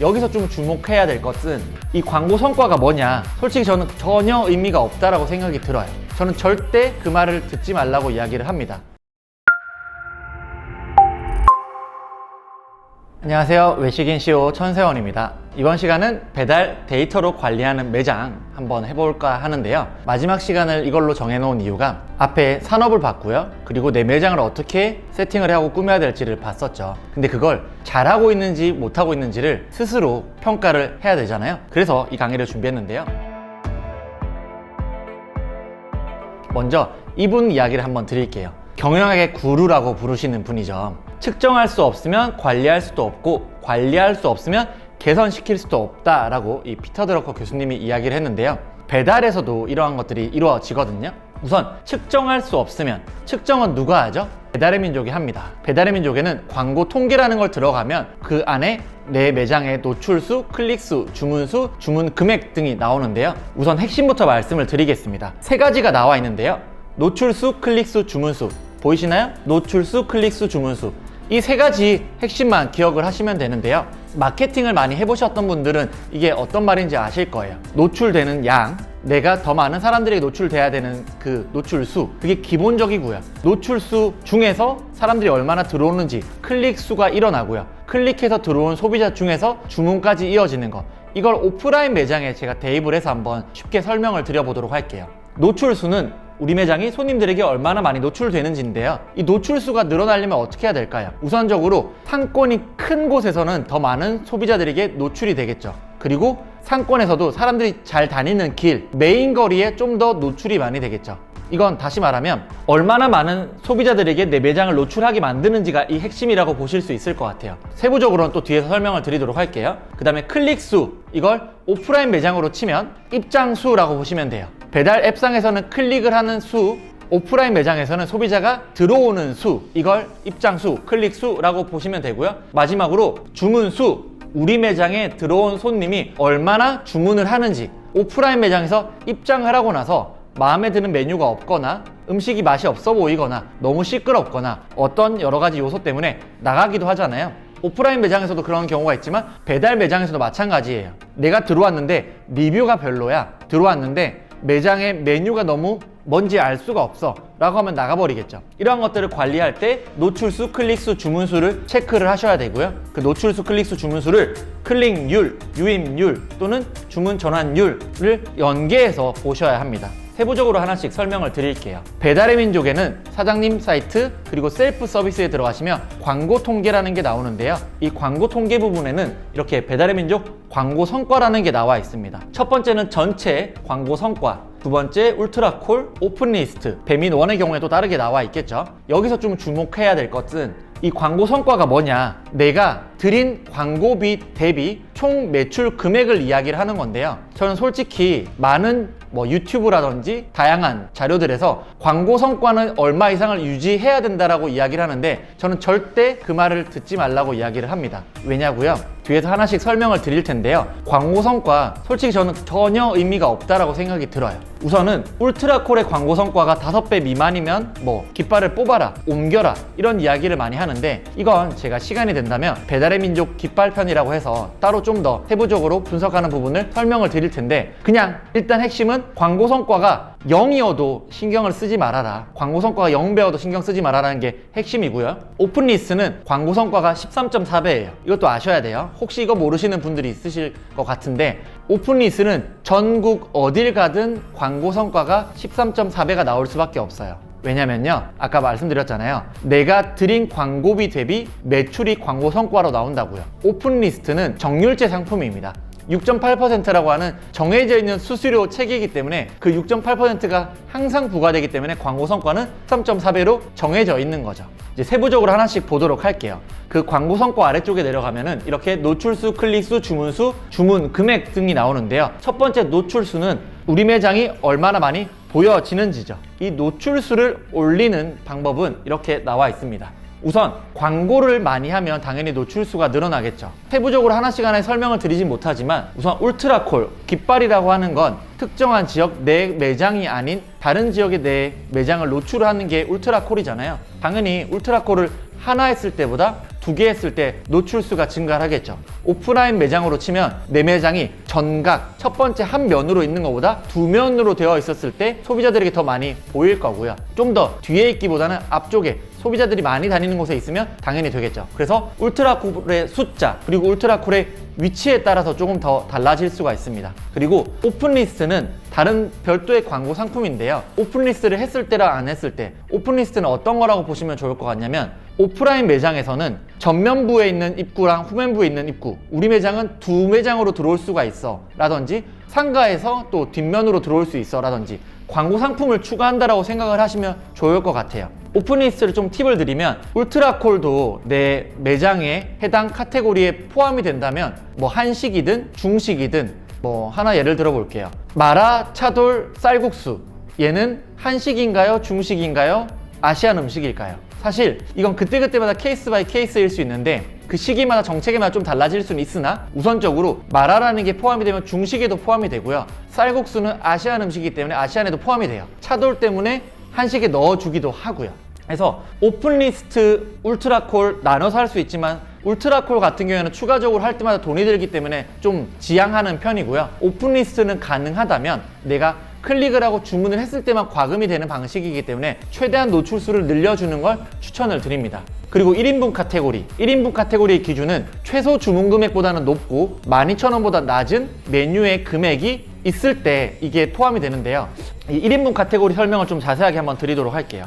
여기서 좀 주목해야 될 것은 이 광고 성과가 뭐냐. 솔직히 저는 전혀 의미가 없다라고 생각이 들어요. 저는 절대 그 말을 듣지 말라고 이야기를 합니다 안녕하세요. 외식인 CEO 천세원입니다. 이번 시간은 배달 데이터로 관리하는 매장 한번 해볼까 하는데요. 마지막 시간을 이걸로 정해놓은 이유가 앞에 산업을 봤고요. 그리고 내 매장을 어떻게 세팅을 하고 꾸며야 될지를 봤었죠. 근데 그걸 잘하고 있는지 못하고 있는지를 스스로 평가를 해야 되잖아요. 그래서 이 강의를 준비했는데요. 먼저 이분 이야기를 한번 드릴게요. 경영학의 구루라고 부르시는 분이죠. 측정할 수 없으면 관리할 수도 없고 관리할 수 없으면 개선시킬 수도 없다라고 이 피터 드러커 교수님이 이야기를 했는데요. 배달에서도 이러한 것들이 이루어지거든요. 우선 측정할 수 없으면 측정은 누가 하죠? 배달의 민족이 합니다. 배달의 민족에는 광고 통계라는 걸 들어가면 그 안에 내 매장의 노출수, 클릭수, 주문수, 주문 금액 등이 나오는데요. 우선 핵심부터 말씀을 드리겠습니다. 세 가지가 나와 있는데요. 노출수, 클릭수, 주문수. 보이시나요? 노출수, 클릭수, 주문수. 이 세 가지 핵심만 기억을 하시면 되는데요. 마케팅을 많이 해보셨던 분들은 이게 어떤 말인지 아실 거예요. 노출되는 양, 내가 더 많은 사람들에게 노출돼야 되는 그 노출수, 그게 기본적이고요. 노출수 중에서 사람들이 얼마나 들어오는지 클릭 수가 일어나고요. 클릭해서 들어온 소비자 중에서 주문까지 이어지는 거. 이걸 오프라인 매장에 제가 대입을 해서 한번 쉽게 설명을 드려보도록 할게요. 노출수는 우리 매장이 손님들에게 얼마나 많이 노출되는지인데요. 이 노출수가 늘어나려면 어떻게 해야 될까요? 우선적으로 상권이 큰 곳에서는 더 많은 소비자들에게 노출이 되겠죠. 그리고 상권에서도 사람들이 잘 다니는 길, 메인 거리에 좀 더 노출이 많이 되겠죠. 이건 다시 말하면 얼마나 많은 소비자들에게 내 매장을 노출하게 만드는지가 이 핵심이라고 보실 수 있을 것 같아요. 세부적으로는 또 뒤에서 설명을 드리도록 할게요. 그 다음에 클릭수, 이걸 오프라인 매장으로 치면 입장수라고 보시면 돼요. 배달 앱상에서는 클릭을 하는 수, 오프라인 매장에서는 소비자가 들어오는 수, 이걸 입장 수, 클릭 수라고 보시면 되고요. 마지막으로 주문 수, 우리 매장에 들어온 손님이 얼마나 주문을 하는지, 오프라인 매장에서 입장을 하고 나서 마음에 드는 메뉴가 없거나 음식이 맛이 없어 보이거나 너무 시끄럽거나 어떤 여러 가지 요소 때문에 나가기도 하잖아요. 오프라인 매장에서도 그런 경우가 있지만 배달 매장에서도 마찬가지예요. 내가 들어왔는데 리뷰가 별로야. 들어왔는데 매장의 메뉴가 너무 뭔지 알 수가 없어. 라고 하면 나가버리겠죠. 이러한 것들을 관리할 때 노출수, 클릭수, 주문수를 체크를 하셔야 되고요. 그 노출수, 클릭수, 주문수를 클릭률, 유입률 또는 주문 전환율을 연계해서 보셔야 합니다 세부적으로 하나씩 설명을 드릴게요. 배달의 민족에는 사장님 사이트 그리고 셀프 서비스에 들어가시면 광고 통계라는 게 나오는데요. 이 광고 통계 부분에는 이렇게 배달의 민족 광고 성과라는 게 나와 있습니다. 첫 번째는 전체 광고 성과, 두 번째 울트라콜, 오픈리스트, 배민 원의 경우에도 다르게 나와 있겠죠. 여기서 좀 주목해야 될 것은 이 광고 성과가 뭐냐? 내가 드린 광고비 대비 총 매출 금액을 이야기를 하는 건데요. 저는 솔직히 많은 뭐 유튜브라든지 다양한 자료들에서 광고 성과는 얼마 이상을 유지해야 된다라고 이야기를 하는데 저는 절대 그 말을 듣지 말라고 이야기를 합니다. 왜냐고요? 뒤에서 하나씩 설명을 드릴 텐데요. 광고 성과 솔직히 저는 전혀 의미가 없다라고 생각이 들어요. 우선은 울트라콜의 광고 성과가 5배 미만이면 뭐 깃발을 뽑아라, 옮겨라 이런 이야기를 많이 하는데 이건 제가 시간이 된다면 배달의 민족 깃발편이라고 해서 따로 좀 더 세부적으로 분석하는 부분을 설명을 드릴 텐데 그냥 일단 핵심은 광고 성과가 0이어도 신경을 쓰지 말아라. 광고 성과가 0배여도 신경 쓰지 말아라는 게 핵심이고요. 오픈 리스는 광고 성과가 13.4배예요. 이것도 아셔야 돼요. 혹시 이거 모르시는 분들이 있으실 것 같은데 오픈 리스는 전국 어딜 가든 광고 성과가 13.4배가 나올 수밖에 없어요. 왜냐면요 아까 말씀드렸잖아요 내가 드린 광고비 대비 매출이 광고 성과로 나온다고요 오픈리스트는 정률제 상품입니다 6.8%라고 하는 정해져 있는 수수료 체계이기 때문에 그 6.8%가 항상 부과되기 때문에 광고 성과는 3.4배로 정해져 있는 거죠. 이제 세부적으로 하나씩 보도록 할게요. 그 광고 성과 아래쪽에 내려가면은 이렇게 노출수, 클릭수, 주문수, 주문 금액 등이 나오는데요. 첫 번째 노출수는 우리 매장이 얼마나 많이 보여지는지죠. 이 노출수를 올리는 방법은 이렇게 나와 있습니다. 우선 광고를 많이 하면 당연히 노출수가 늘어나겠죠. 세부적으로 하나씩 하나의 설명을 드리진 못하지만 우선 울트라콜, 깃발이라고 하는 건 특정한 지역 내 매장이 아닌 다른 지역의 내 매장을 노출하는 게 울트라콜이잖아요. 당연히 울트라콜을 하나 했을 때보다 두 개 했을 때 노출수가 증가를 하겠죠. 오프라인 매장으로 치면 내 매장이 전각 첫 번째 한 면으로 있는 것보다 두 면으로 되어 있었을 때 소비자들에게 더 많이 보일 거고요. 좀 더 뒤에 있기보다는 앞쪽에 소비자들이 많이 다니는 곳에 있으면 당연히 되겠죠. 그래서 울트라쿨의 숫자 그리고 울트라쿨의 위치에 따라서 조금 더 달라질 수가 있습니다. 그리고 오픈리스트는 다른 별도의 광고 상품인데요. 오픈리스트를 했을 때랑 안 했을 때 오픈리스트는 어떤 거라고 보시면 좋을 것 같냐면 오프라인 매장에서는 전면부에 있는 입구랑 후면부에 있는 입구 우리 매장은 두 매장으로 들어올 수가 있어 라든지 상가에서 또 뒷면으로 들어올 수 있어 라든지 광고 상품을 추가한다라고 생각을 하시면 좋을 것 같아요. 오픈리스트를 좀 팁을 드리면 울트라콜도 내 매장에 해당 카테고리에 포함이 된다면 뭐 한식이든 중식이든 뭐 하나 예를 들어 볼게요. 마라, 차돌, 쌀국수 얘는 한식인가요? 중식인가요? 아시안 음식일까요? 사실 이건 그때그때마다 케이스 바이 케이스일 수 있는데 그 시기마다 정책에마다 좀 달라질 수는 있으나 우선적으로 마라라는 게 포함이 되면 중식에도 포함이 되고요. 쌀국수는 아시안 음식이기 때문에 아시안에도 포함이 돼요. 차돌 때문에 한식에 넣어주기도 하고요. 그래서 오픈리스트, 울트라콜 나눠서 할 수 있지만 울트라콜 같은 경우에는 추가적으로 할 때마다 돈이 들기 때문에 좀 지양하는 편이고요. 오픈리스트는 가능하다면 내가 클릭을 하고 주문을 했을 때만 과금이 되는 방식이기 때문에 최대한 노출수를 늘려주는 걸 추천을 드립니다. 그리고 1인분 카테고리. 1인분 카테고리의 기준은 최소 주문 금액보다는 높고 12,000원보다 낮은 메뉴의 금액이 있을 때 이게 포함이 되는데요. 이 1인분 카테고리 설명을 좀 자세하게 한번 드리도록 할게요.